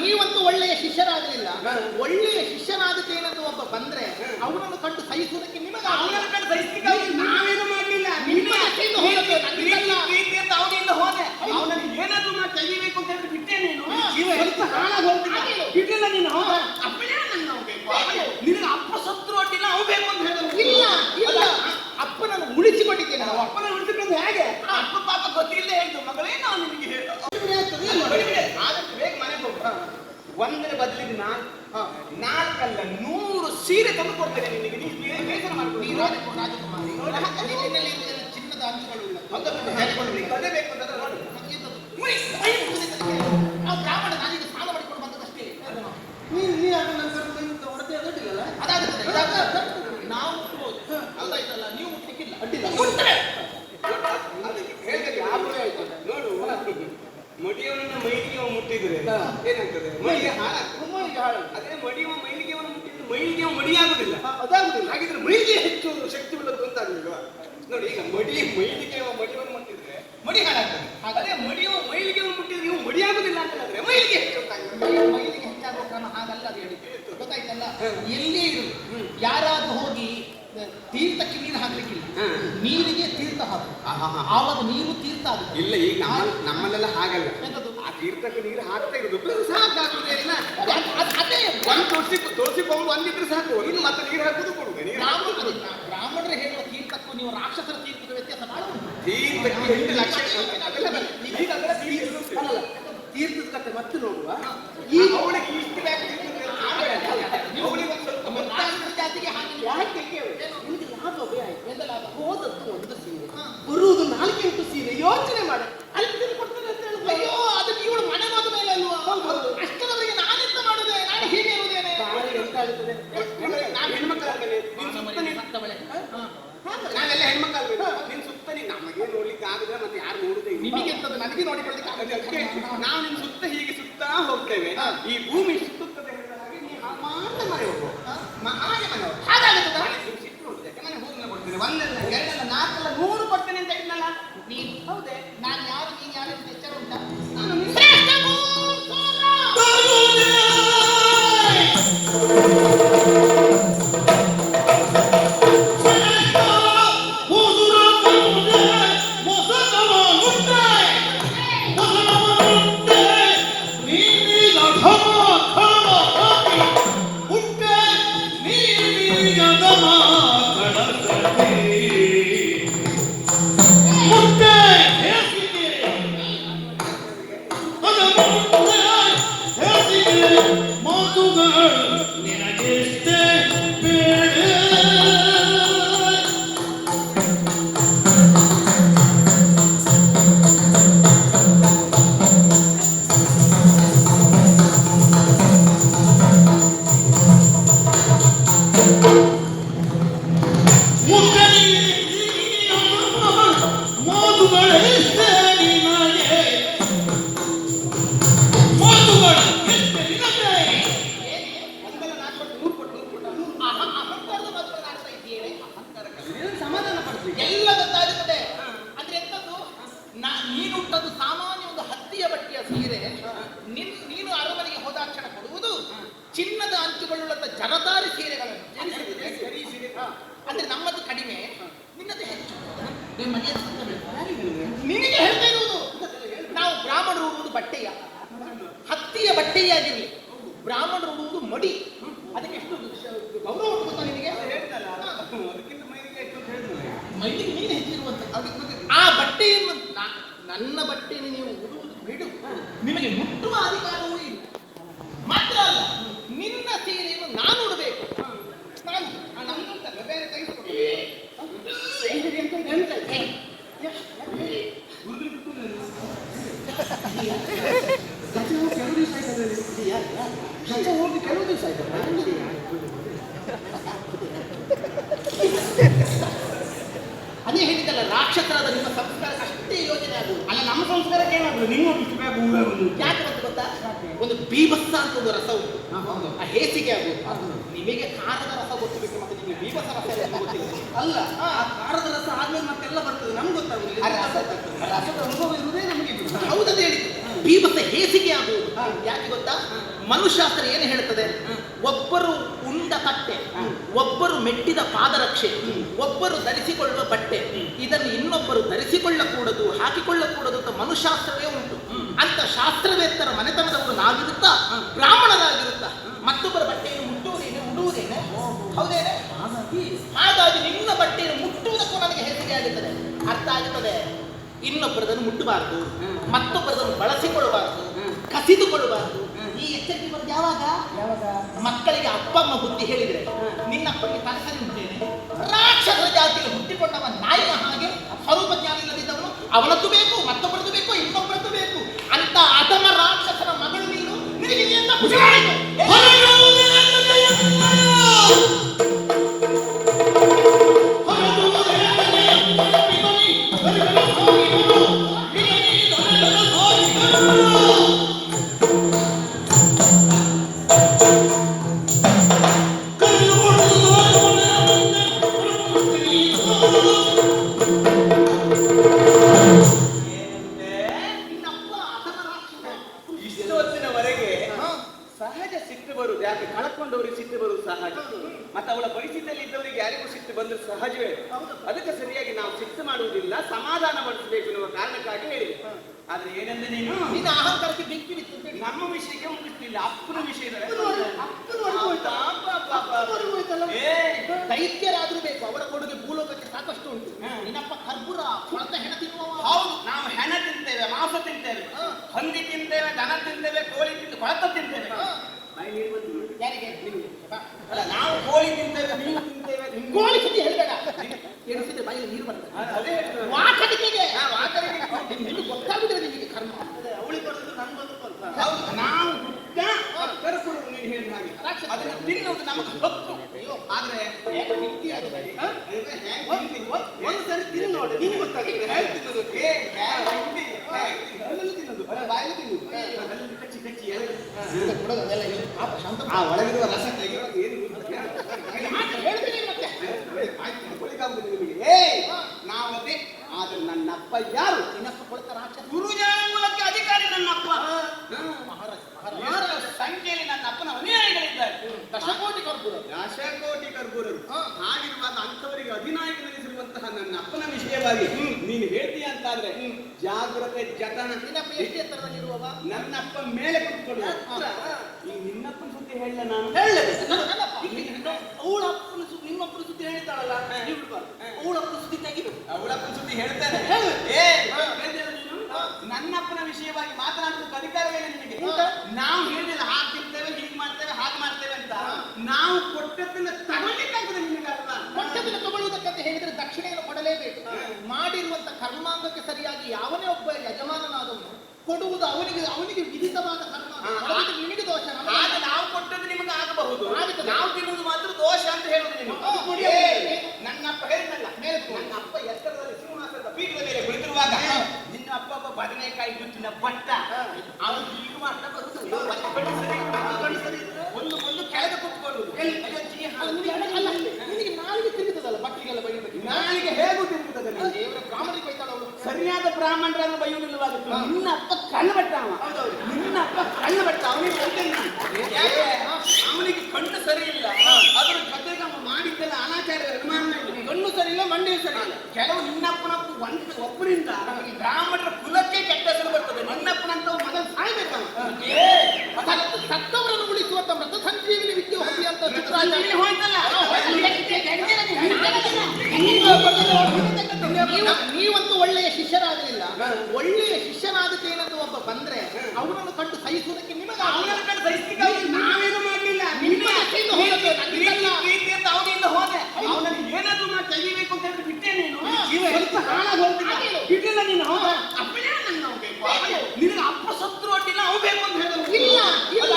ನೀವಂತೂ ಒಳ್ಳೆಯ ಶಿಷ್ಯರಾಗಲಿಲ್ಲ. ಒಳ್ಳೆಯ ಶಿಷ್ಯನಾದಕ್ಕೆ ಒಬ್ಬ ಬಂದ್ರೆ ಅವನನ್ನು ಕಂಡು ಸಹಿಸುವುದಕ್ಕೆ ನಿಮಗೆ ಅವನನ್ನು ಕಂಡು ಸಹಿಸಲಿಕ್ಕೆ ನಾವೇನು ಮಾಡಲಿಲ್ಲ. ನಿಮ್ಮ ಅವನಿಂದ ಹೋದೆ. ಅವನನ್ನು ಏನಾದರೂ ನಾನು ತೆಗಿಬೇಕು ಅಂತ ಹೇಳಿ ಬಿಟ್ಟೆ ನೀನು. ಜೀವ ಹಾಳಾಗ ರಾಜಕುಮಾರಿ ಚಿನ್ನದ ಅಂಶಗಳುಳ್ಳ ಬೇಕು ಅಂತ ನಾವು ಬ್ರಾಹ್ಮಣ ನಾನಿಗೆ ಸಾಲ ನಾವು ನೀವು ಮುಟ್ಟಕ್ಕಿಲ್ಲ ಅಡ್ಡಿಲ್ಲ ಹೇಳಿದ್ರೆ ಆಯ್ತು ನೋಡು ಮಡಿಯವನ್ನ ಮೈಗೆ ಮುಟ್ಟಿದ್ರೆ ಏನಾಗ್ತದೆ ಮೈಗೆ ಹಾಳಾಗ್ತದೆ ಹಾಳಾಗ್ತದೆ ಅದೇ ಮಡಿ ಮೈಗೆ ಮಡಿಯಾಗುದಿಲ್ಲ ಅದಾಗುದಿಲ್ಲ. ಹಾಗಿದ್ರೆ ಮೈಗೆ ಹೆಚ್ಚು ಶಕ್ತಿ ಅಂತ ಅಂತಾಗಲಿಲ್ವಾ ನೋಡಿ ಈಗ ಮಡಿ ಮೈಲಿಗೆ ಮಡಿಯನ್ನು ಮುಟ್ಟಿದ್ರೆ ಮಡಿ ಹಾಳಾಗ್ತದೆ. ಅದೇ ಮಡಿಯು ಮೈಲಿಗೆ ಮುಟ್ಟಿದ್ರೆ ನೀವು ಮಡಿಯಾಗುದಿಲ್ಲ ಅಂತ ಹೇಳಿದ್ರೆ ಮೈಲಿಗೆ ಹೆಚ್ಚು ಮೈಲಿಗೆ ಹೆಚ್ಚಾಗುವ ಕ್ರಮ ಹಾಗಲ್ಲ ಅದು ಹೇಳಿ ಗೊತ್ತಾಯ್ತಲ್ಲ? ಎಲ್ಲಿ ಇರು ಯಾರಾದ್ರೂ ಹೋಗಿ ತೀರ್ಥಕ್ಕೆ ನೀರು ಹಾಕ್ಲಿಕ್ಕಿಲ್ಲ. ನೀರಿಗೆ ತೀರ್ಥ ಹಾಕು. ಆವಾಗ ನೀರು ತೀರ್ಥ ಆಗುತ್ತೆ. ಇಲ್ಲ ಈಗ ನಮ್ಮಲ್ಲೆಲ್ಲ ಹಾಗಲ್ಲ. ಇರ್ತಕ್ಕ ನೀರು ಹಾಕ್ತಾ ಇರೋದು. ಸಾಕಾಗುದಿಲ್ಲ ಅದೇ ಒಂದು ತುಳಸಿ ತುಳಸಿ ಕೊಂಡು ಒಂದಿದ್ರೆ ಸಾಕು. ಇನ್ನು ಮತ್ತೆ ನೀರು ಹಾಕುದು ಕೊಡುದು ನೀರು ಹಾಕೋದು ಬ್ರಾಹ್ಮಣರು ಹೇಳುವ ತೀರ್ಥಕ್ಕೂ ನೀವು ರಾಕ್ಷಸರ ತೀರ್ಥದ ವ್ಯತ್ಯಾಸ ತೀರ್ಥಕ್ಕೆ ಲಕ್ಷ ಮನುಷ್ಯಾಸ್ತ್ರ ಏನು ಹೇಳ್ತದೆ? ಒಬ್ಬರು ಉಂಡ ತಟ್ಟೆ ಒಬ್ಬರು ಮೆಟ್ಟಿದ ಪಾದರಕ್ಷೆ, ಒಬ್ಬರು ಧರಿಸಿಕೊಳ್ಳುವ ಬಟ್ಟೆ, ಇದನ್ನು ಇನ್ನೊಬ್ಬರು ಧರಿಸಿಕೊಳ್ಳಕೂಡದು, ಹಾಕಿಕೊಳ್ಳಕೂಡದು ಅಂತ ಮನುಶಾಸ್ತ್ರವೇ ಉಂಟು. ಅಂತ ಶಾಸ್ತ್ರವೇತ್ತರ ಮನೆತನದವರು ನಾವಿರುತ್ತಾ? ಬ್ರಾಹ್ಮಣರಾಗಿರುತ್ತಾ? ಮತ್ತೊಬ್ಬರ ಬಟ್ಟೆಯನ್ನು ಮುಟ್ಟುವುದೇನೆ, ಉಡುವುದೇನೆ? ಹೌದೇನೆ? ಹಾಗಾಗಿ ನಿನ್ನ ಬಟ್ಟೆಯನ್ನು ಮುಟ್ಟುವುದಕ್ಕೂ ನನಗೆ ಹೆಸರಿಗೆ ಆಗುತ್ತದೆ ಅರ್ಥ ಆಗುತ್ತದೆ ಇನ್ನೊಬ್ಬರದನ್ನು ಮುಟ್ಟಬಾರದು, ಮತ್ತೊಬ್ಬರದನ್ನು ಬಳಸಿಕೊಳ್ಳಬಾರದು, ಕಸಿದುಕೊಳ್ಳಬಾರದು ಯಾವಾಗ? ಯಾವಾಗ? ಮಕ್ಕಳಿಗೆ ಅಪ್ಪ ಅಮ್ಮ ಬುದ್ಧಿ ಹೇಳಿದ್ರೆ ನಿನ್ನಪ್ಪನಿಗೆ ತರಕಾರಿ ಉಂಟೇನೆ ರಾಕ್ಷಸರ ಜಾತಿಯಲ್ಲಿ ಹುಟ್ಟಿಕೊಂಡವ ನಾಯಿನ ಹಾಗೆ ಸ್ವರೂಪ ಜ್ಞಾನ ಇಲ್ಲದಿದ್ದವನು ಅವನದ್ದು ಬೇಕು ಮತ್ತೊಬ್ಬರದ್ದು ಬೇಕು ಇನ್ನೊಬ್ಬರದ್ದು ಬೇಕು. ಅಂತ ಅಧಮ ರಾಕ್ಷಸರ ಮಗಳು ನೀನು ನಿನಗೆ ಹೇಳಿದ ಹಾಗೆ. ತಿನ್ನುವುದು ನಮಗೆ ಹಕ್ಕು? ಒಂದು ಸರಿ ತಿನ್ನು ನೋಡಿ ಗೊತ್ತಾಗುತ್ತೆ? ಏ, ಆ ಒಳಗಿರುವ ರಸ ತೆಗೆಯೋದು ಏನು ಮತ್ತೆ ಅದೇ ಆದ್ರೆ ನನ್ನಪ್ಪ ಯಾರು ನಿನ್ನಪ್ಪ ದಶಕೋಟಿ ಕರ್ಪೂರ ದಶಕೋಟಿ ಕರ್ಪೂರರು. ಹಾಗಿರುವಾಗ ಅಂತವರಿಗೆ ಅಧಿನಾಯಕನಿಸಿರುವಂತಹ ನನ್ನ ಅಪ್ಪನ ವಿಷಯವಾಗಿ ನೀನು ಹೇಳ್ತೀಯ ಅಂತಾದ್ರೆ ಜಾಗ್ರತೆ ಜತನ ನಿನ್ನಪ್ಪ ಅಪ್ಪ ಮೇಲೆ ಕುತ್ಕೊಂಡು. ಈ ನಿನ್ನಪ್ಪನ ಸುದ್ದಿ ಹೇಳ ನಾನು? ಅವಳ ಅಪ್ಪನ ಸುದ್ದಿ ನಿಮ್ಮಪ್ಪನ ಸುದ್ದಿ ಹೇಳ್ತಾಳಲ್ಲ? ನೀವು ಬಿಡ್ಬಾರ್ದು. ಅವಳ ಅಪ್ಪನ ಸುದ್ದಿ ತೆಗಿಬೇಕು. ಅವಳಪ್ಪನ ಸುದ್ದಿ ಹೇಳ್ತೇನೆ ಹೇಳು. ಏ ಹಾ. ಹೇಳ್ತೀಯ ನೀನು ನನ್ನಪ್ಪನ ವಿಷಯವಾಗಿ ಮಾತನಾಡೋದಕ್ಕೆ ಅಧಿಕಾರವೇ ನಿನಗೆ ಹೌದಾ? ನಾವು ಹೇಳಿಲ್ಲ ಹಾಗೆ ತಿಂತೇವೆ ಹೀಗೆ ಮಾಡ್ತೇವೆ ಹಾಗೆ ಮಾಡ್ತೇವೆ ಅಂತ ನಾವು ಕೊಟ್ಟದ್ದನ್ನ ತಗೊಳ್ಳಿಕ್ಕಾಗ್ತದೆ ಕೊಟ್ಟದನ್ನು ತಗೊಳ್ಳುವುದಕ್ಕಂತ ಹೇಳಿದ್ರೆ ದಕ್ಷಿಣೆಯನ್ನು ಕೊಡಲೇಬೇಕು. ಮಾಡಿರುವಂತ ಕರ್ಮಾಂಗಕ್ಕೆ ಸರಿಯಾಗಿ ಯಾವನೇ ಒಬ್ಬ ಯಜಮಾನನಾದವನು ಕೊಡುವುದು ಅವನಿಗೆ ಅವನಿಗೆ ವಿಧಿತವಾದ ಕರ್ಮ. ಅದು ನಿಮಗೆ ದೋಷ. ಆಗ ನಾವು ಕೊಟ್ಟದ್ದು ನಿಮಗೆ ಆಗಬಹುದು. ನಾವು ತಿನ್ನುವುದು ಮಾತ್ರ ದೋಷ ಅಂತ ಹೇಳುದು ನೀವು ಅವನಿಗೆ. ನನ್ನ ಅಪ್ಪ ಹೇಳಿದ್ನಲ್ಲ ನನ್ನ ಅಪ್ಪ ಎತ್ತರದಲ್ಲಿ ಸಿಂಹಾಸನದ ಪೀಠದ ಮೇಲೆ ಕುಳಿತಿರುವಾಗ. ನಿನ್ನ ಅಪ್ಪ ಒಬ್ಬ ಬದನೆಕಾಯಿ ಗುಚ್ಚಿನ ಭಟ್ಟ ಅವನು ಈಗ ಮಾತ್ರ ಬರುದು ಕೆಳಗೆ ಅಲ್ಲ, ನಿನಗೆ ನಾಲಿಗೆ ತಿರುಗುತ್ತದಲ್ಲ ಬಟ್ಟೆಗೆಲ್ಲ ಬೈಬೇಕು ನಾಲಿಗೆ ಹೇಗೂ ತಿರುಗುತ್ತದೆ? ದೇವರ ಬ್ರಾಹ್ಮಣರಿಗೆ ಬೈತಾಳ ಅವಳು ಸರಿಯಾದ ಬ್ರಾಹ್ಮಣರನ್ನು ಬೈಯುವುದಿಲ್ಲವಾಗುತ್ತೆ ನಿನ್ನ ಅಪ್ಪ ಕಣ್ಣು ಬಟ್ಟ ಅವ ನಿನ್ನ ಅಪ್ಪ ಕಣ್ಣು ಬಟ್ಟ ಅವನಿಗೆ ಬೈತೇನೆ ಅವನಿಗೆ ಕಣ್ಣು ಸರಿ ಇಲ್ಲ ಅದ್ರ ಜೊತೆಗೆ ಅವ ಮಾಡಿದ್ದೆಲ್ಲ ಅನಾಚಾರ. ಕಣ್ಣು ಸರಿ ಇಲ್ಲ ಮಂಡಿ ಸರಿ ಇಲ್ಲ ಕೆಲವು ನಿನ್ನಪ್ಪನಪ್ಪ ಒಂದು ಒಬ್ಬರಿಂದ ಬ್ರಾಹ್ಮಣರ ಕುಲಕ್ಕೆ ಕೆಟ್ಟ ಹೆಸರು ಬರ್ತದೆ. ನಿನ್ನಪ್ಪನಂತ ಮಗನ ಸಾಯ್ಬೇಕವ. ಸತ್ತವರನ್ನು ಉಳಿಸುವಂತ ಮೃತ ಸಂಜೀವಿನಿ ನೀವಂತೂ ಒಳ್ಳೆಯ ಶಿಷ್ಯರಾಗಲಿಲ್ಲ. ಒಳ್ಳೆಯ ಶಿಷ್ಯನಾದದ್ದೇನಂತ ಒಬ್ಬ ಬಂದ್ರೆ ಅವನನ್ನು ಕಂಡು ಸಹಿಸುವುದಕ್ಕೆ ನಿಮಗೆ ಅವನನ್ನು ಕಂಡು ಸಹಿಸ್ಲಿಕ್ಕೆ ನಾವೇನು ಮಾಡಲಿಲ್ಲ. ಅವನಿಂದ ಹೋದೆ. ಅವನಿಗೆ ಏನಾದ್ರೂ ಮಾಡಿ ತೆಗಿಬೇಕು ಅಂತ ಹೇಳಿ ಬಿಟ್ಟೆ ನೀನು. ಸ್ವಲ್ಪ ಹಾಳಾಗಿ ಹೋಗ್ತಿಲ್ಲ? ಬಿಡ್ಲಿಲ್ಲ ನೀನು. ಹೌದಾ ಅಪ್ಪನೇ ಬೇಕು. ನಿನಗೆ ಅಪ್ಪ ಸತ್ರು ಅಡ್ಡಿಲ್ಲ ಅವು ಬೇಕು ಅಂತ ಹೇಳಿದ್ರು. ಇಲ್ಲ ಇಲ್ಲ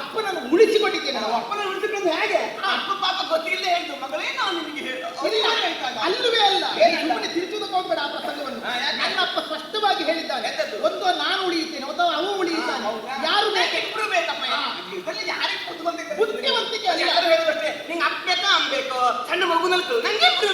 ಅಪ್ಪನನ್ನು ಉಳಿಸಿಕೊಂಡಿದ್ದೇನೆ ನಾವು ಅಪ್ಪನ ಉಳಿಸಿಕೊಂಡು ಹೇಗೆ ಪಾಪ ಗೊತ್ತಿಲ್ಲ ಹೇಳ್ತು ಮಗಳೇ ನಾನು ನಿನಗೆ ಹೇಳು. ಅಲ್ಲವೇ ಅಲ್ಲ? ಸುಮ್ಮನೆ ತಿರುಚುವುದಕ್ಕೆ ಹೋಗ್ಬೇಡ ಆ ಪ್ರಸಂಗವನ್ನು. ನನ್ನ ಅಪ್ಪ ಸ್ಪಷ್ಟವಾಗಿ ಹೇಳಿದ್ದಾನೆ? ಒಂದು ನಾನು ಉಳಿಯುತ್ತೇನೆ. ಅಥವಾ ಅವನು ಉಳಿಯುತ್ತಾನೆ. ಯಾರು ಇಬ್ರು ಬೇಕಪ್ಪ. ಇದರಲ್ಲಿ ಯಾರಿಗೆ ಬುದ್ಧಿವಂತಿಕೆ. ಯಾರು ಹೇಳಿದ್ರೆ ನಿಂಗೆ ಅಪ್ಪ ಅನ್ಬೇಕು ಸಣ್ಣ ಮಗು ನಲ್ಕು. ನಂಗೆ ಇಬ್ರು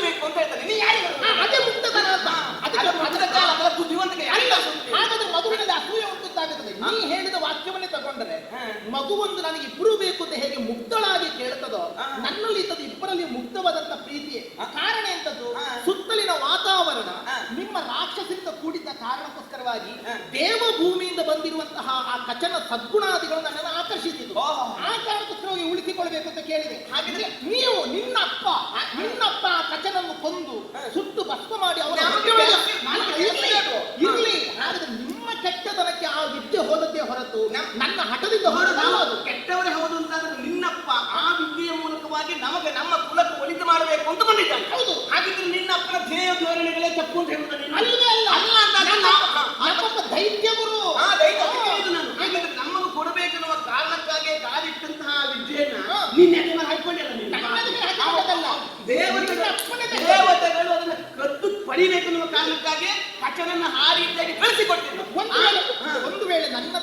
ಮಗು ನನಗೆ ಇಬ್ಬರು ಬೇಕು ಅಂತ ಹೇಗೆ ಮುಕ್ತಳಾಗಿ ಕೇಳ್ತದೋ ನನ್ನಲ್ಲಿ ಇದ್ದದ್ದು ಇಬ್ಬರಲ್ಲಿ ಮುಕ್ತವಾದಂತ ಪ್ರೀತಿ ಆ ಕಾರಣ ಎಂತದ್ದು ಸುತ್ತಲಿನ ವಾತಾವರಣ ನಿಮ್ಮ ರಾಕ್ಷಸರಿಂದ ಕೂಡಿದ್ದ ಕಾರಣಕ್ಕೋಸ್ಕರವಾಗಿ ದೇವಭೂಮಿಯಿಂದ ಬಂದಿರುವಂತಹ ಆ ಕಚನ ಸದ್ಗುಣಾದಿಗಳನ್ನು ನನ್ನನ್ನು ಆಕರ್ಷಿಸಿದ್ರು ಆ ಕಾರಣಕ್ಕೋಸ್ಕರವಾಗಿ ಉಳಿಸಿಕೊಳ್ಬೇಕು ಅಂತ ಕೇಳಿದೆ. ಹಾಗಿದ್ರೆ ನೀವು ನಿನ್ನಪ್ಪ ನಿನ್ನಪ್ಪ ಆ ಕಚನನ್ನು ಕೊಂದು ಸುಟ್ಟು ಭಸ್ಮ ಮಾಡಿ ಅವರ ಇರಲಿ. ಹಾಗಾದ್ರೆ ನಿಮ್ಮ ಕೆಟ್ಟತನಕ್ಕೆ ಆ ವಿದ್ಯೆ ನನ್ನ ಹಠದಿಂದ ಹೊರತು ಅದು ಕೆಟ್ಟವರೇ ಹೌದು ಅಂತಂದ್ರೆ ನಿನ್ನಪ್ಪ ಆ ವಿದ್ಯೆಯ ಮೂಲಕವಾಗಿ ನಮಗೆ ನಮ್ಮ ಕುಲಕ್ಕೆ ಒಳಿತು ಮಾಡಬೇಕು ಅಂತ ಬಂದಿದ್ದಾನೆ ಹೌದು. ಹಾಗಿದ್ರೆ ನಿನ್ನಪ್ಪ ಧ್ಯೇಯ ಧೋರಣೆಗಳೇ ತಪ್ಪು ಅಂತ ಹೇಳುದು ನೀನು. ಅಲ್ಲ ಅಲ್ಲ ನಾವು-. ನಮ್ಮಪ್ಪ ದೈತ್ಯ ಗುರು ಆ ದೈತ್ಯ ಹೇಳಿದ್ದು ನಾನು. ಹಾಗಿದ್ರೆ ನಮ್ಮನ್ನು ಕೊಡಬೇಕೆನ್ನುವ ಕಾರಣಕ್ಕಾಗಿ ಕಾಲಿಟ್ಟಂತಹ ವಿದ್ಯೆಯನ್ನ ನಿನ್ನೆ ಮೇಲೆ ಹಾಕೊಂಡಿಲ್ಲ ನೀನು. ಎದೆ ದೇವತೆಗಳು. ದೇವತೆಗಳು ಅದನ್ನ ಕದ್ದು ಪಡಿಬೇಕೆನ್ನುವ ಕಾರಣಕ್ಕಾಗಿ ಕಚನನ್ನ ಆ ರೀತಿಯಾಗಿ ಒಂದು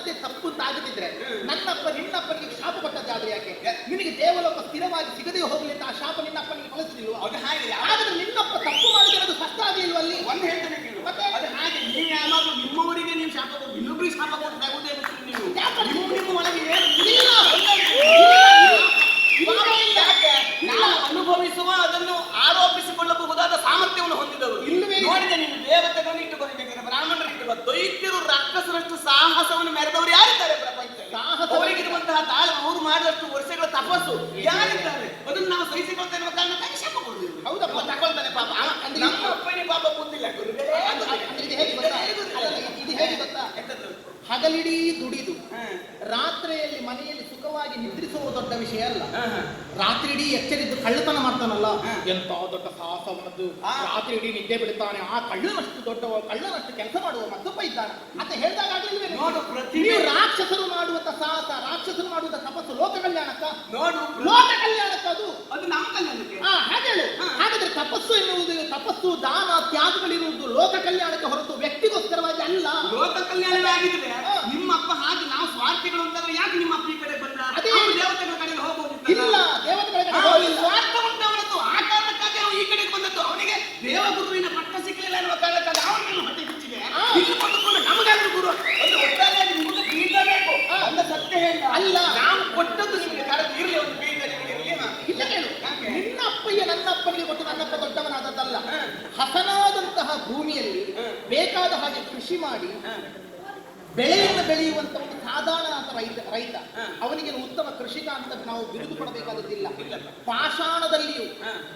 ನನ್ನತ್ತೆ ತಪ್ಪು ತಾಗದಿದ್ರೆ ನನ್ನಪ್ಪ ನಿನ್ನಪ್ಪನಿಗೆ ಶಾಪ ಕೊಟ್ಟದ್ದಾದ್ರೆ ಯಾಕೆ? ನಿನಗೆ ದೇವಲೋಕ ಸ್ಥಿರವಾಗಿ ಸಿಗದೆ ಹೋಗಲಿ ಆ ಶಾಪ ನಿನ್ನಪ್ಪನಿಗೆ ಕಳಿಸ್ಲಿಲ್ವಾ ಅದು ಹಾಗೆ ಹಾಗಾದ್ರೆ ನಿನ್ನಪ್ಪ ತಪ್ಪು ಮಾಡಿದ್ರೆ ಸ್ಪಷ್ಟ ಆಗಿಲ್ವ ಅಲ್ಲಿ ಒಂದು ಹೇಳ್ತೇನೆ ಕೇಳು. ಮತ್ತೆ? ಅದು ಹಾಗೆ ನೀವು ಯಾವಾಗಲೂ ನಿಮ್ಮವರಿಗೆ ನೀವು ಶಾಪ ಕೊಟ್ಟು ಇನ್ನೊಬ್ಬರಿಗೆ ಶಾಪ ಕೊಟ್ಟು ಆಗುವುದೇ ಗೊತ್ತಿಲ್ಲ ನೀವು ಯಾಕೆ? ನಿಮ್ಮ ನಿಮ್ಮ ಒಳಗೆ ಏನು ಇಲ್ಲ. ಇಲ್ಲ, ಇಲ್ಲ. ಯಾಕೆ? ನಾವು ಅನುಭವಿಸುವ ಅದನ್ನು ಆರೋಪಿಸಿಕೊಳ್ಳಬಹುದಾದ ಸಾಮರ್ಥ್ಯವನ್ನು ಹೊಂದಿದವರು ಇಲ್ಲವೇ ಇಲ್ಲ. ನೋಡಿದೆ ನೀನು ದೇವತೆಗಳನ್ನು ಇಟ್ಟುಕೊಳ್ಬೇಕಾದ್ರೆ ಬ್ರಾಹ್ಮಣರು ಇಟ್ಟುಕೋ ದೈತ್ಯರು ರಾಕ್ಷಸರಷ್ಟು ಸಾಹಸವನ್ನು ಮೆರೆದವರು ಯಾರಿದ್ದಾರೆ ಪ್ರಪಂಚದಲ್ಲಿ ಸಾಹಸ ಅವರಿಗಿರುವಂತಹ ತಾಳ ಅವರು ಮಾಡಿದಷ್ಟು ತಪಸ್ಸು ಯಾರಿದ್ದಾರೆ? ಅದನ್ನು ನಾವು ಸಹಿಸಿಕೊಳ್ತಾ ಇರುವ ಕಾರಣಕ್ಕಾಗಿ ಶಾಪ ಕೊಡುವುದಿಲ್ಲ ಹೌದಪ್ಪ. ತಕೊಳ್ತಾನೆ ತಗೊಳ್ತಾನೆ ಪಾಪ. ನಮ್ಮ ಅಪ್ಪನಿಗೆ ಪಾಪ ಬುದ್ಧಿಲ್ಲ ಇದು ಹೇಗೆ ಗೊತ್ತಾ? ಇದು- ಹೇಗೆ ಗೊತ್ತಾ? ಎಂತದ್ದು? ಹಗಲಿಡೀ ದುಡಿದು. ರಾತ್ರಿಯಲ್ಲಿ ಮನೆಯಲ್ಲಿ ಸುಖವಾಗಿ ನಿದ್ರಿಸುವ ದೊಡ್ಡ ವಿಷಯ ಅಲ್ಲ. ರಾತ್ರಿ ಇಡೀ ಎಚ್ಚರಿದ್ದು ಕಳ್ಳತನ ಮಾಡ್ತಾನಲ್ಲ. ಎಂತ ದೊಡ್ಡ ಸಾಹಸವನದ್ದು. ರಾತ್ರಿ ಇಡೀ ನಿದ್ದೆ ಬಿಡುತ್ತಾನೆ ಆ ಕಳ್ಳನಷ್ಟು ದೊಡ್ಡವ ಕಳ್ಳನಷ್ಟು ಕೆಲಸ ಮಾಡುವ ಮತ್ತೊಬ್ಬ ಇದ್ದಾನೆ. ಅಂತ ಹೇಳಿದಾಗ ನೀವು ರಾಕ್ಷಸರು ಮಾಡುವಂತ ಸಾಹಸ ರಾಕ್ಷಸರು ಮಾಡುವಂತ ತಪಸ್ಸು ಲೋಕ ಕಲ್ಯಾಣಕ್ಕ? ನೋಡು ಲೋಕ ಕಲ್ಯಾಣಕ್ಕ ಅದು? ಅದು ನಮ್ಮ ಕಲ್ಯಾಣಕ್ಕೆ. ಹಾ ಹಾಗೇಳು. ಹಾಗಾದ್ರೆ ತಪಸ್ಸು ಎನ್ನುವುದು ತಪಸ್ಸು ದಾನ ತ್ಯಾಗಗಳಿರುವುದು ಲೋಕ ಕಲ್ಯಾಣಕ್ಕೆ ಹೊರತು ವ್ಯಕ್ತಿಗೋಸ್ಕರವಾಗಿ ಅಲ್ಲ. ಲೋಕ ಕಲ್ಯಾಣವೇ ಆಗಿದ್ರೆ ನಿಮ್ಮಪ್ಪ ನಿಮ್ಮ ಅಪ್ಪ ಹಾಗೆ ನಾವು ಸ್ವಾರ್ಥಿಗಳು ಅಂತಂದ್ರೆ ಯಾಕೆ ನಿಮ್ಮ ಅಪ್ಪ ಇಲ್ಲ ದೇವತೆಗಳ ಕಡೆ ಹೋಗಿಲ್ಲ. ಸ್ವಾರ್ಥ ಉಂಟು ಅವನದ್ದು ಆ ಕಾರಣಕ್ಕಾಗಿ ಅವನು ಈ ಕಡೆಗೆ ಬಂದದ್ದು. ಅವನಿಗೆ ದೇವಗುರುವಿನ ಪಟ್ಟ ಸಿಕ್ಕಲಿಲ್ಲ ಅನ್ನುವ ಕಾರಣಕ್ಕಾಗಿ ಅವನಿಗೆ ಹೊಟ್ಟೆ ಹಾ. ಇಲ್ಲಿ ಬಂದುಕೊಂಡು ನಮಗಾದ್ರೂ ಗುರು ಒಂದು ಒಟ್ಟಾರೆಯಾಗಿ ನಿಮಗೆ ಬೀಜ ಬೇಕು ಅಂತ ಸತ್ಯ ಹೇಳ ಅಲ್ಲ. ನಾವು ಕೊಟ್ಟದ್ದು ನಿಮಗೆ ಕರೆದು ಇರಲಿ ಒಂದು ಬೀಜ ನಿಮಗೆ ಇರಲಿ. ಇಲ್ಲ ಕೇಳು? ನಿನ್ನ ಅಪ್ಪಯ್ಯ ನನ್ನ ಅಪ್ಪನಿಗೆ ಕೊಟ್ಟು ನನ್ನಪ್ಪ ದೊಡ್ಡವನಾದದ್ದಲ್ಲ. ಹಸನಾದಂತಹ ಭೂಮಿಯಲ್ಲಿ ಬೇಕಾದ ಹಾಗೆ ಕೃಷಿ ಮಾಡಿ. ಬೆಳೆಯನ್ನು ಬೆಳೆಯುವಂತ ಒಂದು ಸಾಧಾರಣ ಅಂತ ರೈತ ರೈತ. ಅವನಿಗೆ ಉತ್ತಮ ಕೃಷಿಕ ಅಂತ ನಾವು ಬಿರುದು ಕೊಡಬೇಕಾದದ್ದಿಲ್ಲ. ಪಾಷಾಣದಲ್ಲಿಯೂ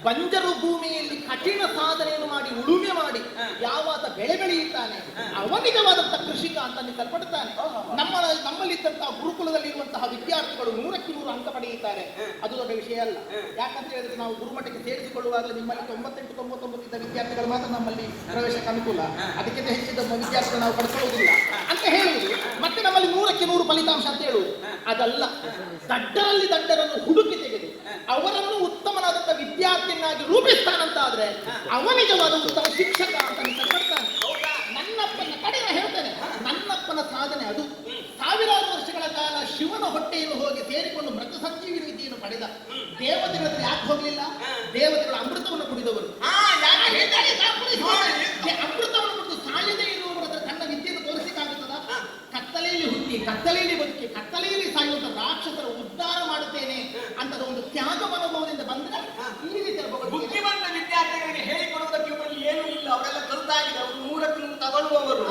ಬಂಜರು ಭೂಮಿಯಲ್ಲಿ ಕಠಿಣ ಸಾಧನೆಯನ್ನು ಮಾಡಿ ಉಳುಮೆ ಮಾಡಿ ಯಾವಾದ ಯಾವಾತ ಬೆಳೆ ಬೆಳೆಯುತ್ತಾನೆ. ಅವನಿಗವಾದಂತ ಕೃಷಿಕ ಅಂತ ನಿಲ್ಪಡುತ್ತಾನೆ. ನಮ್ಮ ನಮ್ಮಲ್ಲಿದ್ದಂತಹ ಗುರುಕುಲದಲ್ಲಿ ಇರುವಂತಹ ವಿದ್ಯಾರ್ಥಿಗಳು ನೂರಕ್ಕೆ ನೂರು ಅಂಕ ಪಡೆಯುತ್ತಾರೆ. ಅದು ದೊಡ್ಡ ವಿಷಯ ಅಲ್ಲ. ಯಾಕಂತ ಹೇಳಿದ್ರೆ ನಾವು ಗುರುಮಠಕ್ಕೆ ಸೇರಿಸಿಕೊಳ್ಳುವಾಗಲೇ ನಿಮ್ಮಲ್ಲಿ ತೊಂಬತ್ತೆಂಟು ತೊಂಬತ್ತೊಂಬತ್ತು ಇದ್ದ ವಿದ್ಯಾರ್ಥಿಗಳು ಮಾತ್ರ ನಮ್ಮಲ್ಲಿ ಪ್ರವೇಶಕ್ಕೆ ಅನುಕೂಲ. ಅದಕ್ಕಿಂತ ಹೆಚ್ಚಿದ ವಿದ್ಯಾರ್ಥಿಗಳು ನಾವು ಪಡ್ಕೊಳ್ಳುವುದಿಲ್ಲ. ಅಂತ ಹೇಳುವುದು ಮತ್ತೆ ನಮ್ಮಲ್ಲಿ ನೂರಕ್ಕೆ ನೂರು ಫಲಿತಾಂಶ ಅಂತ ಹೇಳುವುದು ಅದಲ್ಲ. ದಡ್ಡರಲ್ಲಿ ದಡ್ಡರನ್ನು ಹುಡುಕಿ ತೆಗೆದು ಅವರನ್ನು ಉತ್ತಮನಾದಂತಹ ವಿದ್ಯಾರ್ಥಿಯನ್ನಾಗಿ ರೂಪಿಸ್ತಾನಂತ ಆದ್ರೆ ಅವನಿಜವಾದ ಉತ್ತಮ ಶಿಕ್ಷಕ ಅಂತ ನನ್ನಪ್ಪನ ಕಡೆ ಹೇಳ್ತೇನೆ. ನನ್ನಪ್ಪನ ಸಾಧನೆ ಅದು. ಸಾವಿರಾರು ವರ್ಷಗಳ ಕಾಲ ಶಿವನ ಹೊಟ್ಟೆಯನ್ನು ಹೋಗಿ ಸೇರಿಕೊಂಡು ಮೃತ ಸಂಜೀವಿ ವಿದ್ಯೆಯನ್ನು ಪಡೆದ. ದೇವತೆಗಳ ಯಾಕೆ ಹೋಗಲಿಲ್ಲ? ದೇವತೆಗಳ ಅಮೃತವನ್ನು ಕುಡಿದವರು ಹಾ, ಯಾಕೆ ಹೇಳ್ತಾರೆ? ದೇ- ಅಮೃತವನ್ನು ಕುಡಿದು ಸಾಯದೆ ಇರುವವರ ಹತ್ರ ತನ್ನ ವಿದ್ಯೆಯನ್ನು ತೋರಿಸಿಕಾಗುತ್ತದ ಕತ್ತಲೆಯಲ್ಲಿ ಬದುಕಿ ಕತ್ತಲೆಯಲ್ಲಿ ಸಾಯುವಂತ ರಾಕ್ಷಸರ ಉದ್ಧಾರ ಮಾಡುತ್ತೇನೆ ಅಂತ ಒಂದು ತ್ಯಾಗ ಮನೋಭಾವದಿಂದ ಬಂದ್ರೆ ಈ ರೀತಿ. ಬುದ್ಧಿವಂತ ವಿದ್ಯಾರ್ಥಿಗಳಿಗೆ ಹೇಳಿಕೊಡುವುದಕ್ಕೆ ಇವರಲ್ಲಿ ಏನೂ ಇಲ್ಲ. ಅವರೆಲ್ಲ ಕಲ್ತಾಗಿದೆ ಅವರು ನೂರಕ್ಕೆ ನೂರು ತಗೊಳ್ಳುವವರು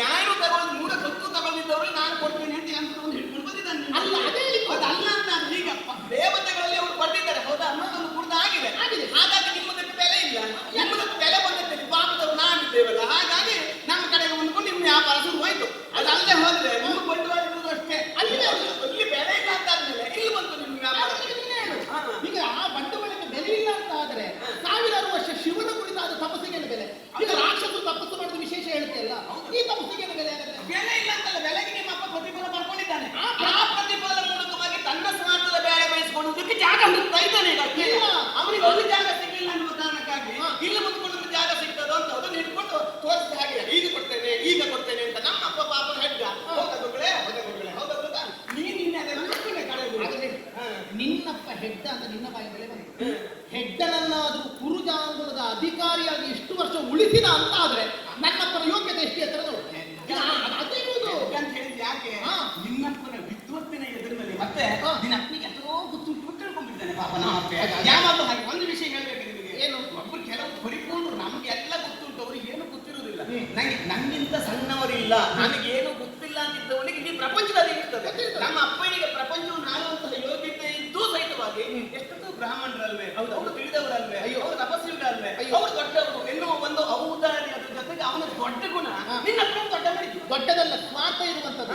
ಯಾರು ತಗೊಂಡು ನೂರಕ್ಕೆ ಹತ್ತು ತಗೊಂಡಿದ್ದವರು ನಾನು ಕೊಡ್ತೀನಿ ಅಂತ ಒಂದು ಹಿಡ್ಕೊಂಡು ಬಂದಿದ್ದಾನೆ ಅಲ್ಲ, ಅದೇ ಅಲ್ಲ ಅಂತ ಈಗ ದೇವತೆಗಳಲ್ಲಿ ಅವರು ಪಡೆದಿದ್ದಾರೆ ಹೌದಾ? ಅನ್ನೋದೊಂದು ಕುಡ್ದು ಆಗಿದೆ. ಆಗಿದೆ. ಹಾಗಾಗಿ ನಿಮ್ಮದಕ್ಕೆ ಬೆಲೆ ಇಲ್ಲ. ನಿಮ್ಮದಕ್ಕೆ ಯಾವಾಗ ಹಾಗೆ. ಒಂದು ವಿಷಯ ಹೇಳ್ಬೇಕು ನಿಮಗೆ. ಏನು? ಒಬ್ರು ಕೆಲವು ಪರಿಪೂರ್ಣರು ನಮ್ಗೆ ಎಲ್ಲ ಗೊತ್ತುಂಟು. ಅವ್ರಿಗೆ ಏನು ಗೊತ್ತಿರುವುದಿಲ್ಲ. ನಂಗೆ ನನ್ಗಿಂತ ಸಣ್ಣವರಿಲ್ಲ ನನಗೆ ಏನು ಗೊತ್ತಿಲ್ಲ ಅಂತಿದ್ದವನಿಗೆ ಇಡೀ ಪ್ರಪಂಚದಲ್ಲಿ ನಮ್ಮ ಅಪ್ಪನಿಗೆ ಪ್ರಪಂಚವು ನಾನು ಅಂತ ಯೋಗ್ಯತೆ ಇದ್ದೂ ಸಹಿತವಾಗಿ ಎಷ್ಟೊಂದು ಬ್ರಾಹ್ಮಣರಲ್ವೇ ಅವರು ತಿಳಿದವರಲ್ವೇ ಅಯ್ಯೋ. ಅವರು ತಪಸ್ವಿಗಳಲ್ವೇ ಅವರು ದೊಡ್ಡವರು. ಎನ್ನುವ ಒಂದು ಔದಾರ್ಯದ ಜೊತೆಗೆ ಅವನ ದೊಡ್ಡ ಗುಣ. ನಿನ್ನ ದೊಡ್ಡ ದೊಡ್ಡದಲ್ಲ ಸ್ವಾರ್ಥ ಇರುವಂತದ್ದು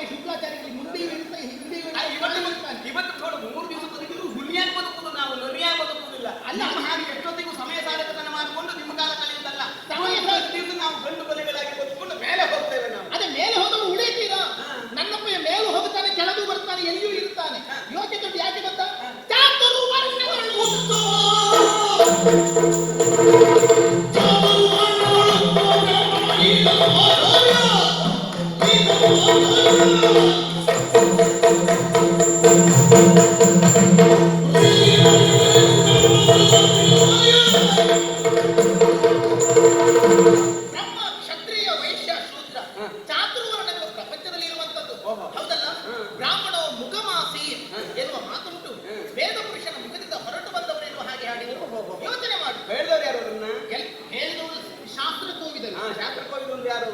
¡Es un plata! శాస్త్రకోవిదం గారు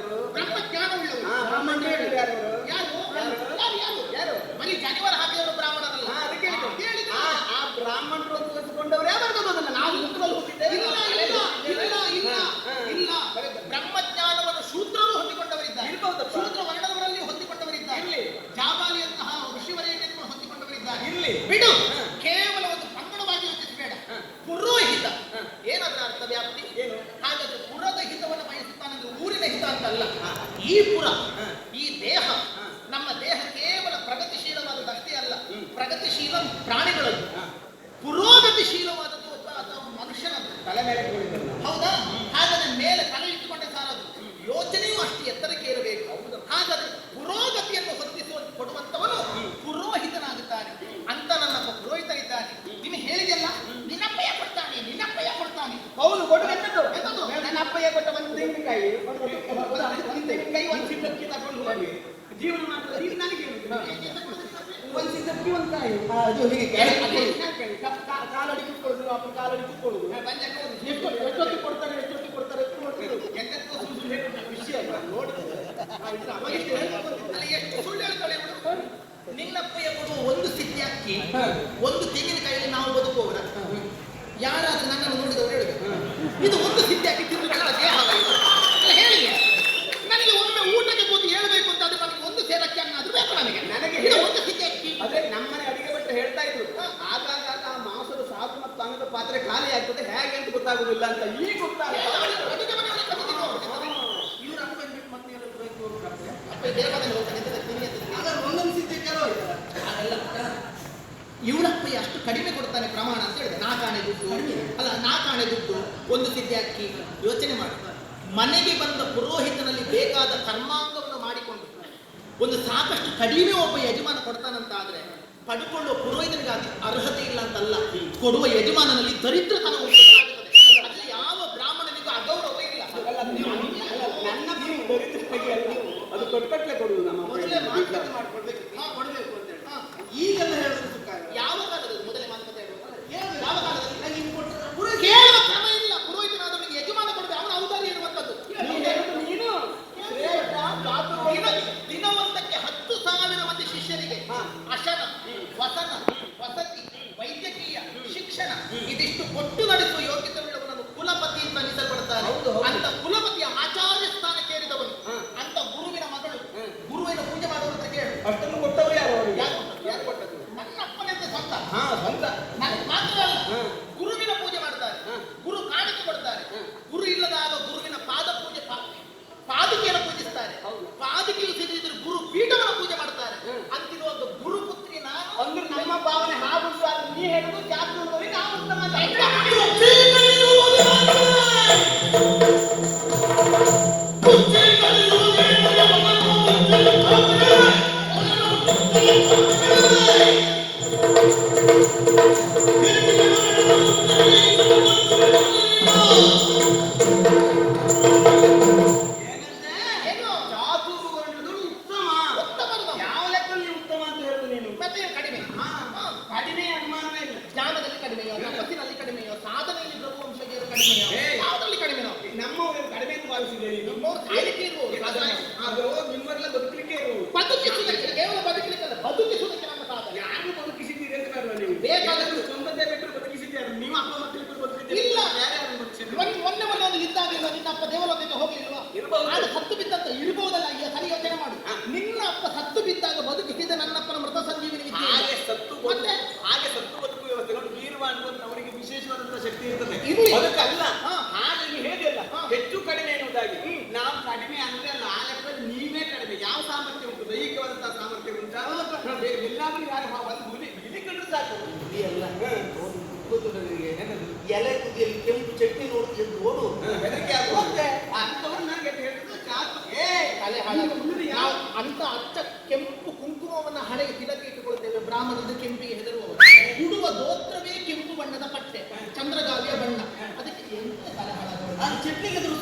ಅಪ್ಪಯ್ಯ ಕೊಟ್ಟ ಒಂದು ತೆಂಗಿನಕಾಯಿ ಒಂದು ತೆಂಗಿನಕಾಯಿ ಒಂದು ಸಿದ್ಧಕ್ಕೆ ತಗೊಂಡು ಹೋಗಿ. ಜೀವನ ಮಾಡ್ತಾರೆ ಈಗ ನನಗೆ ಒಂದು ಸಿದ್ದಕ್ಕಿ ಒಂದು ಕಾಯಿ. ಅದು ಹೀಗೆ ಕಾಲಡಿ ಕುತ್ಕೊಳ್ಳೋದು ಅಪ್ಪ ಕಾಲಡಿ ಕುತ್ಕೊಳ್ಳೋದು. ಎಷ್ಟೊತ್ತು ಕೊಡ್ತಾರೆ ಎಷ್ಟೊತ್ತು ಕೊಡ್ತಾರೆ ಎಷ್ಟು ಕೊಡ್ತಾರೆ? ಎಂತಕ್ಕೂ ವಿಷಯ ನೋಡಿದ್ರೆ ಎಷ್ಟು ಸುಳ್ಳು ನಿನ್ನಪ್ಪಯ್ಯ ಕೊಡುವ ಒಂದು ಸಿದ್ಧಿ ಅಕ್ಕಿ ಒಂದು ತೆಂಗಿನಕಾಯಿಯಲ್ಲಿ ನಾವು ಬದುಕುವವರ. ಯಾರಾದ್ರೂ ನನ್ನನ್ನು ನೋಡಿದವರು ಹೇಳಿದ್ರು ಇದು ಒಂದು ಸಿದ್ಧಿ ಅಕ್ಕಿ ಆಸ್ಪತ್ರೆ ಖಾಲಿ ಆಗ್ತದೆ ಹೇಗೆ ಅಂತ ಗೊತ್ತಾಗುದಿಲ್ಲ ಅಂತ ಈ ಇವನಪ್ಪ ಅಷ್ಟು ಕಡಿಮೆ ಕೊಡ್ತಾನೆ ಪ್ರಮಾಣ ಅಂತ ಹೇಳಿದೆ. ನಾಕಾಣೆ ದುಡ್ಡು. ಅಲ್ಲ ನಾಕಾಣೆ ದುಡ್ಡು. ಒಂದು ಸಿದ್ಧಿ ಅಕ್ಕಿ ಯೋಚನೆ ಮಾಡ್ತಾನೆ ಮನೆಗೆ ಬಂದ ಪುರೋಹಿತನಲ್ಲಿ ಬೇಕಾದ ಕರ್ಮಾಂಗವನ್ನು ಮಾಡಿಕೊಂಡು ಒಂದು ಸಾಕಷ್ಟು ಕಡಿಮೆ ಒಬ್ಬ ಯಜಮಾನ ಕೊಡ್ತಾನಂತ ಆದ್ರೆ ಪಡ್ಕೊಳ್ಳುವ ಪುರೋಹಿತನಿಗಾಗಿ ಅರ್ಹತೆ ಇಲ್ಲ ಅಂತಲ್ಲ. ಕೊಡುವ ಯಜಮಾನನಲ್ಲಿ ದರಿದ್ರತನ ಉಂಟು ಇದಿಷ್ಟು ಕೊಟ್ಟು ನಡೆಸುವ ಯೋಗ್ಯತೆ ಕುಲಪತಿ ಅಂತ ಅನಿಸಲ್ಪಡ್ತಾನೆ ಅಂತ ಕುಲ ಕೂದಲುಗಳಿಗೆ ನೆನದು ಎಲೆ ತುದಿಯಲ್ಲಿ ಕೆಂಪು ಚಟ್ನಿ ನೋಡುತ್ತಿದ್ದು ಓಡು. ಬೆದರಿಕೆ ಆಗುತ್ತೆ ಅಂತವನ್ನ ಹೇಳಿದ್ರೆ ಸಾಕು ಏ ತಲೆ ಹಾಳು ಅಂತ ಅಚ್ಚ ಕೆಂಪು ಕುಂಕುಮವನ್ನ ಹಳೆಗೆ ತಿಲಕ್ಕೆ ಇಟ್ಟುಕೊಳ್ಳುತ್ತೇವೆ. ಬ್ರಾಹ್ಮಣದ ಕೆಂಪಿಗೆ ಹೆದರುವವರು ಉಡುವ ದೋತ್ರವೇ ಕೆಂಪು ಬಣ್ಣದ ಪಟ್ಟೆ. ಚಂದ್ರಗಾವಿಯ ಬಣ್ಣ. ಅದಕ್ಕೆ ಎಂತ ತಲೆ ಹಾಳಾಗ ಚಟ್ನಿಗೆ ಎದುರು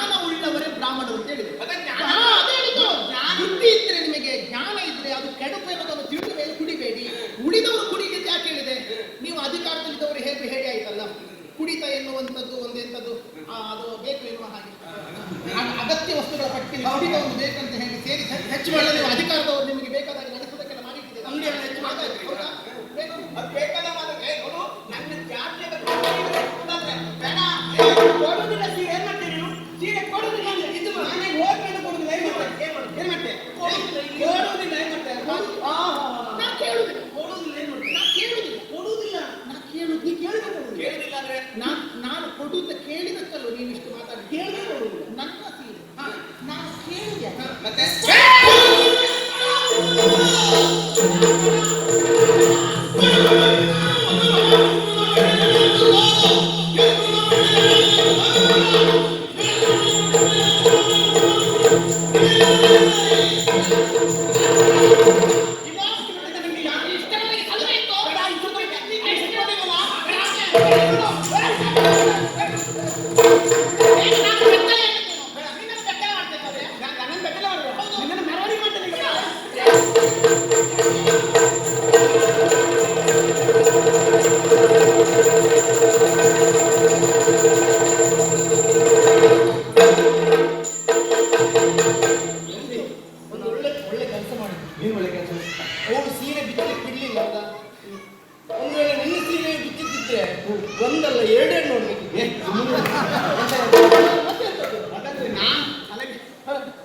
ಜ್ಞಾನ ಉಳ್ಳವರೇ ಬ್ರಾಹ್ಮಣರು ಅಂತ ಹೇಳಿದೆ ಬುದ್ಧಿ ಇದ್ರೆ ನಿಮಗೆ ಜ್ಞಾನ ಇದ್ರೆ ಅದು ಕೆಡಪೇರೋದನ್ನು ತಿಳಿದ ಮೇಲೆ ಕುಡಿಬೇಡಿ. ಉಳಿದವರು ಕುಡಿಯುತ್ತೆ ಯಾಕೆ ಹೇಳಿದೆ? ನೀವು ಅಧಿಕಾರದಲ್ಲಿದ್ದವರು ಹೇಗೆ ಹೇಳಿ ಆಯ್ತಲ್ಲ? ಕುಡಿತ ಎನ್ನುವಂಥದ್ದು ಒಂದೆಂಥದ್ದು? ಅದು ಬೇಕು ಎನ್ನುವ ಹಾಗೆ. ಅಗತ್ಯ ವಸ್ತುಗಳ ಪಟ್ಟಿ ಕುಡಿತವನ್ನು ಬೇಕಂತ ಹೇಳಿ ಸೇರಿ ಹೆಚ್ಚು ಮಾಡಲು ನೀವು ಅಧಿಕಾರದವರು ನಿಮಗೆ ಬೇಕಾದಾಗ ನಡೆಸೋದಕ್ಕೆಲ್ಲ ಮಾಡಿ ಅಂಗಡಿಯನ್ನು ಹೆಚ್ಚು ಮಾಡ್ತಾ ಬೇಕಾದ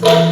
Thank you.